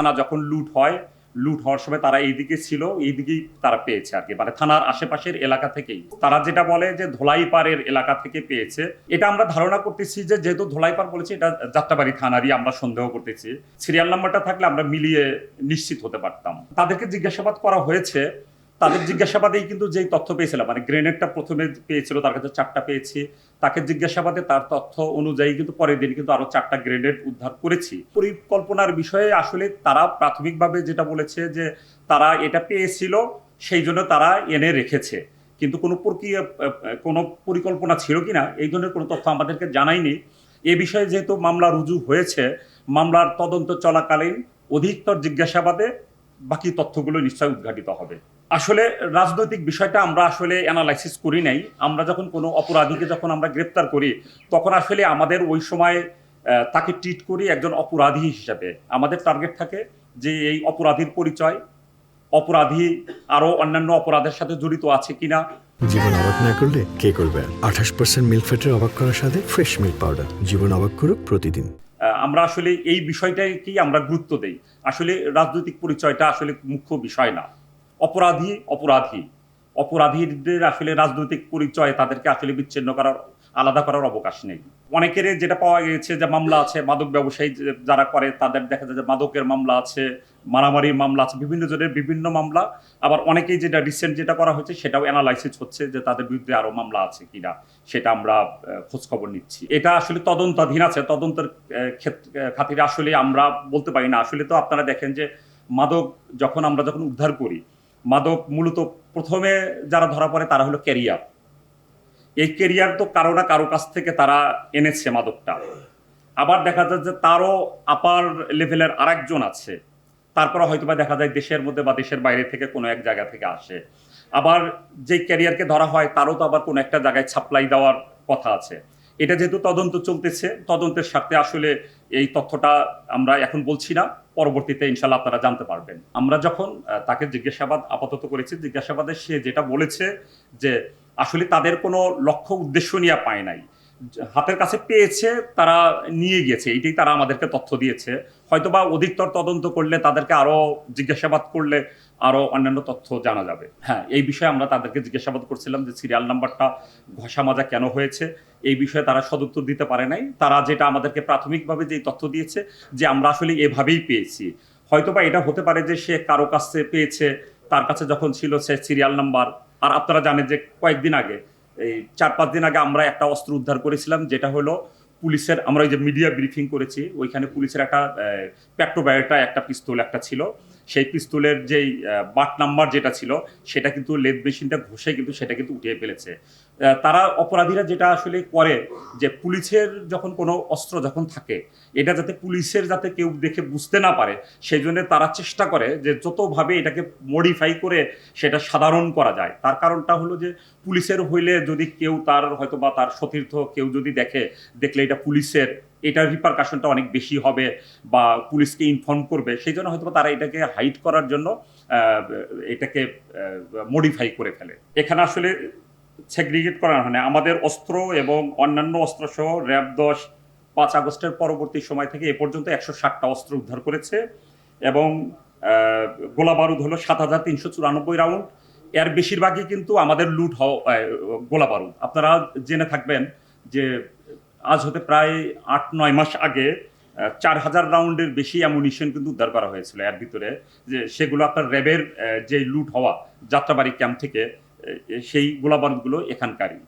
থানা যখন লুট হয়, লুট হওয়ার সময় তারা এইদিকে ছিল, এইদিকেই তারা পেয়েছে আর কি। মানে থানার আশেপাশের এলাকা থেকেই। তারা যেটা বলে যে ধোলাইপাড়ের এলাকা থেকে পেয়েছে, এটা আমরা ধারণা করতেছি যে যেহেতু ধোলাইপাড় বলেছে, এটা যাত্রাবাড়ি থানারই আমরা সন্দেহ করতেছি। সিরিয়াল নাম্বারটা থাকলে আমরা মিলিয়ে নিশ্চিত হতে পারতাম। তাদেরকে জিজ্ঞাসাবাদ করা হয়েছে তাদের জিজ্ঞাসাবাদেই কিন্তু যেই তথ্য পেয়েছিলাম মানে গ্রেনেডটা প্রথমে পেয়েছিল, তার কাছে চারটা পেয়েছি, তাকে জিজ্ঞাসাবাদে তার তথ্য অনুযায়ী কিন্তু পরের দিন কিন্তু আরও চারটা গ্রেনেড উদ্ধার করেছি। পরিকল্পনার বিষয়ে আসলে তারা প্রাথমিকভাবে যেটা বলেছে যে তারা এটা পেয়েছিল, সেই জন্য তারা এনে রেখেছে। কিন্তু কোনো প্রক্রিয়া, কোনো পরিকল্পনা ছিল কিনা, এই ধরনের কোনো তথ্য আমাদেরকে জানায়নি। এ বিষয়ে যেহেতু মামলা রুজু হয়েছে, মামলার তদন্ত চলাকালীন অধিকতর জিজ্ঞাসাবাদে বাকি তথ্যগুলো নিশ্চয়ই উদ্ঘাটিত হবে। আসলে রাজনৈতিক বিষয়টা আমরা আসলে অ্যানালাইসিস করি নাই। আমরা যখন কোনো অপরাধীকে যখন আমরা গ্রেপ্তার করি, তখন আসলে আমাদের ওই সময় তাকে ট্রিট করি একজন অপরাধী হিসাবে। আমাদের টার্গেট থাকে যে এই অপরাধীর পরিচয়, অপরাধী আরও অন্যান্য অপরাধের সাথে জড়িত আছে কিনা। জীবন অবাক না করলে কে করবে? আঠাশ পার্সেন্ট মিল্ক ফ্যাটের অবাক করার সাথে ফ্রেশ মিল্ক পাউডার জীবন অবাক করুক প্রতিদিন। আমরা আসলে এই বিষয়টাকেই আমরা গুরুত্ব দেই। আসলে রাজনৈতিক পরিচয়টা আসলে মুখ্য বিষয় না। অপরাধী অপরাধী। অপরাধীদের আসলে রাজনৈতিক পরিচয় তাদেরকে আসলে বিচ্ছিন্ন করার, আলাদা করার অবকাশ নেই। অনেকের যেটা পাওয়া গেছে যে মামলা আছে, মাদক ব্যবসায়ী যারা করে, তাদের দেখা যায় যে মাদকের মামলা আছে মারামারির মামলা আছে, বিভিন্ন জনের বিভিন্ন মামলা। আবার অনেকেই যেটা রিসেন্ট যেটা করা হয়েছে, সেটাও অ্যানালাইসিস হচ্ছে যে তাদের বিরুদ্ধে আরও মামলা আছে কিনা, সেটা আমরা খোঁজখবর নিচ্ছি। এটা আসলে তদন্তাধীন আছে, তদন্তের খাতিরে আসলে আমরা বলতে পারি না। আসলে তো আপনারা দেখেন যে মাদক যখন আমরা যখন উদ্ধার করি, মাদক মূলত প্রথমে যারা ধরা পড়ে তারা হলো ক্যারিয়ার এই ক্যারিয়ার তো কারও না কারও কাছ থেকে তারা এনেছে মাদকটা। আবার দেখা যায় যে তারও আপার লেভেলের আরেকজন আছে। তারপরে হয়তো বা দেখা যায় দেশের মধ্যে বা দেশের বাইরে থেকে কোনো এক জায়গা থেকে আসে। আবার যে ক্যারিয়ারকে ধরা হয়, তারও তো আবার কোনো একটা জায়গায় সাপ্লাই দেওয়ার কথা আছে। এটা যেহেতু তদন্ত চলতেছে, তদন্তের সাথে আসলে এই তথ্যটা আমরা এখন বলছি না, পরবর্তীতে ইনশাল্লাহ আপনারা জানতে পারবেন। আমরা যখন তাকে জিজ্ঞাসাবাদ আপাতত করেছি, জিজ্ঞাসাবাদে সে যেটা বলেছে যে আসলে তাদের কোনো লক্ষ্য উদ্দেশ্য নিয়ে পায় নাই। হাতের কাছে পেয়েছে, তারা নিয়ে গিয়েছে। এইটাই তারা আমাদেরকে তথ্য দিয়েছে। হয়তোবা অধিকতর তদন্ত করলে তাদেরকে আরও জিজ্ঞাসাবাদ করলে আরও অন্যান্য তথ্য জানা যাবে। হ্যাঁ এই বিষয়ে আমরা তাদেরকে জিজ্ঞাসাবাদ করছিলাম যে সিরিয়াল নাম্বারটা ঘষা মাজা কেন হয়েছে? এই বিষয়ে তারা সদুত্তর দিতে পারে নাই। তারা যেটা আমাদেরকে প্রাথমিকভাবে যে তথ্য দিয়েছে, যে আমরা আসলে এভাবেই পেয়েছি। হয়তোবা এটা হতে পারে যে সে কারও কাছে পেয়েছে, তার কাছে যখন ছিল সে সিরিয়াল নাম্বার আর আপনারা জানেন যে কয়েকদিন আগে এই চার পাঁচ দিন আগে আমরা একটা অস্ত্র উদ্ধার করেছিলাম, যেটা হলো পুলিশের, আমরা ওই যে মিডিয়া ব্রিফিং করেছি, ওইখানে পুলিশের একটা প্যাট্রোবায়োটা একটা পিস্তল একটা ছিল। সেই পিস্তলের যেই বাট নাম্বার যেটা ছিল, সেটা কিন্তু লেদ মেশিনটা ঘষে কিন্তু সেটা কিন্তু উঠিয়ে ফেলেছে। তারা অপরাধীরা যেটা আসলে করে যে পুলিশের যখন কোনো অস্ত্র যখন থাকে, এটা যাতে পুলিশের যাতে কেউ দেখে বুঝতে না পারে সেই জন্য তারা চেষ্টা করে যে যতভাবে এটাকে মডিফাই করে সেটা সাধারণ করা যায়। তার কারণটা হলো যে পুলিশের হইলে যদি কেউ তার হয়তো বা তার সতীর্থ কেউ যদি দেখে, দেখলে এটা পুলিশের, এটার রিপারকাশনটা অনেক বেশি হবে বা পুলিশকে ইনফর্ম করবে সেই জন্য হয়তো তারা এটাকে হাইড করার জন্য এটাকে মডিফাই করে ফেলে। এখানে আসলে সেগ্রিগেট করা হয় আমাদের অস্ত্র এবং অন্যান্য অস্ত্র সহ র্যাব দশ পাঁচ আগস্টের পরবর্তী সময় থেকে এ পর্যন্ত একশো ষাটটা অস্ত্র উদ্ধার করেছে এবং গোলা বারুদ হলো সাত হাজার তিনশো চুরানব্বই রাউন্ড। এর বেশিরভাগই কিন্তু আমাদের লুট হওয়া গোলা বারুদ। আপনারা জেনে থাকবেন যে আজ হতে প্রায় আট নয় মাস আগে চার হাজার রাউন্ডের বেশি অ্যামুনিশন কিন্তু উদ্ধার করা হয়েছিল এর ভিতরে। যে সেগুলো আপনার র্যাবের যে লুট হওয়া যাত্রাবাড়ি ক্যাম্প থেকে সেই গোলাবারুদগুলো এখানকারই।